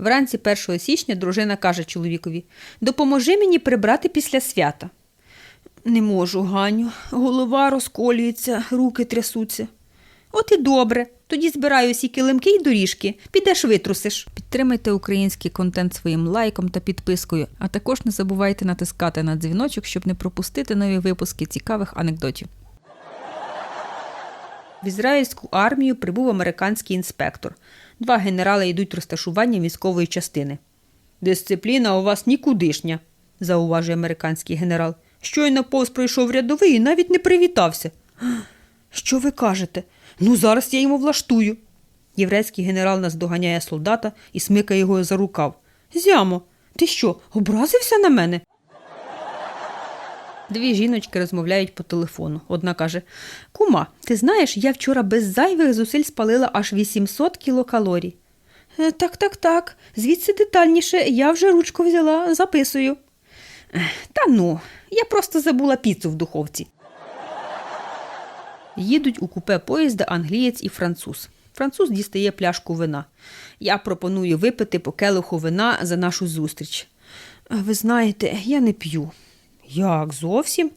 Вранці 1 січня дружина каже чоловікові: Допоможи мені прибрати після свята. Не можу, Ганю, голова розколюється, руки трясуться. От і добре. Тоді збираю усі килимки й доріжки. Підеш витрусиш. Підтримайте український контент своїм лайком та підпискою, а також не забувайте натискати на дзвіночок, щоб не пропустити нові випуски цікавих анекдотів. В ізраїльську армію прибув американський інспектор. Два генерали йдуть розташування військової частини. Дисципліна у вас нікудишня, зауважує американський генерал. Щойно повз пройшов рядовий і навіть не привітався. Що ви кажете? Ну, зараз я йому влаштую. Єврейський генерал наздоганяє солдата і смикає його за рукав. Зямо, ти що, образився на мене? Дві жіночки розмовляють по телефону. Одна каже: Кума, ти знаєш, я вчора без зайвих зусиль спалила аж 800 кілокалорій. «Е, Так, так, так. Звідси детальніше, я вже ручку взяла, записую. Та ну, я просто забула піцу в духовці. Їдуть у купе поїзда англієць і француз. Француз дістає пляшку вина. Я пропоную випити по келиху вина за нашу зустріч. Ви знаєте, я не п'ю. Як зовсім?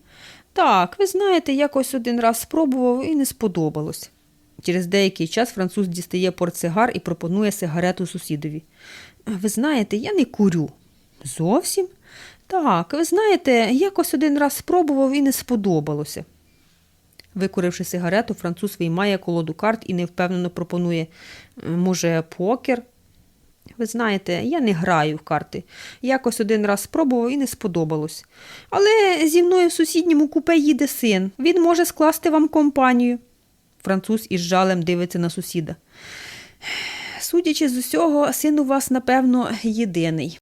Так, ви знаєте, якось один раз спробував і не сподобалось. Через деякий час француз дістає портсигар і пропонує сигарету сусідові. Ви знаєте, я не курю. Зовсім? Так, ви знаєте, якось один раз спробував і не сподобалося. Викуривши сигарету, француз виймає колоду карт і невпевнено пропонує може, покер? Ви знаєте, я не граю в карти. Якось один раз спробував і не сподобалось. Але зі мною в сусідньому купе їде син. Він може скласти вам компанію. Француз із жалем дивиться на сусіда. Судячи з усього, син у вас, напевно, єдиний.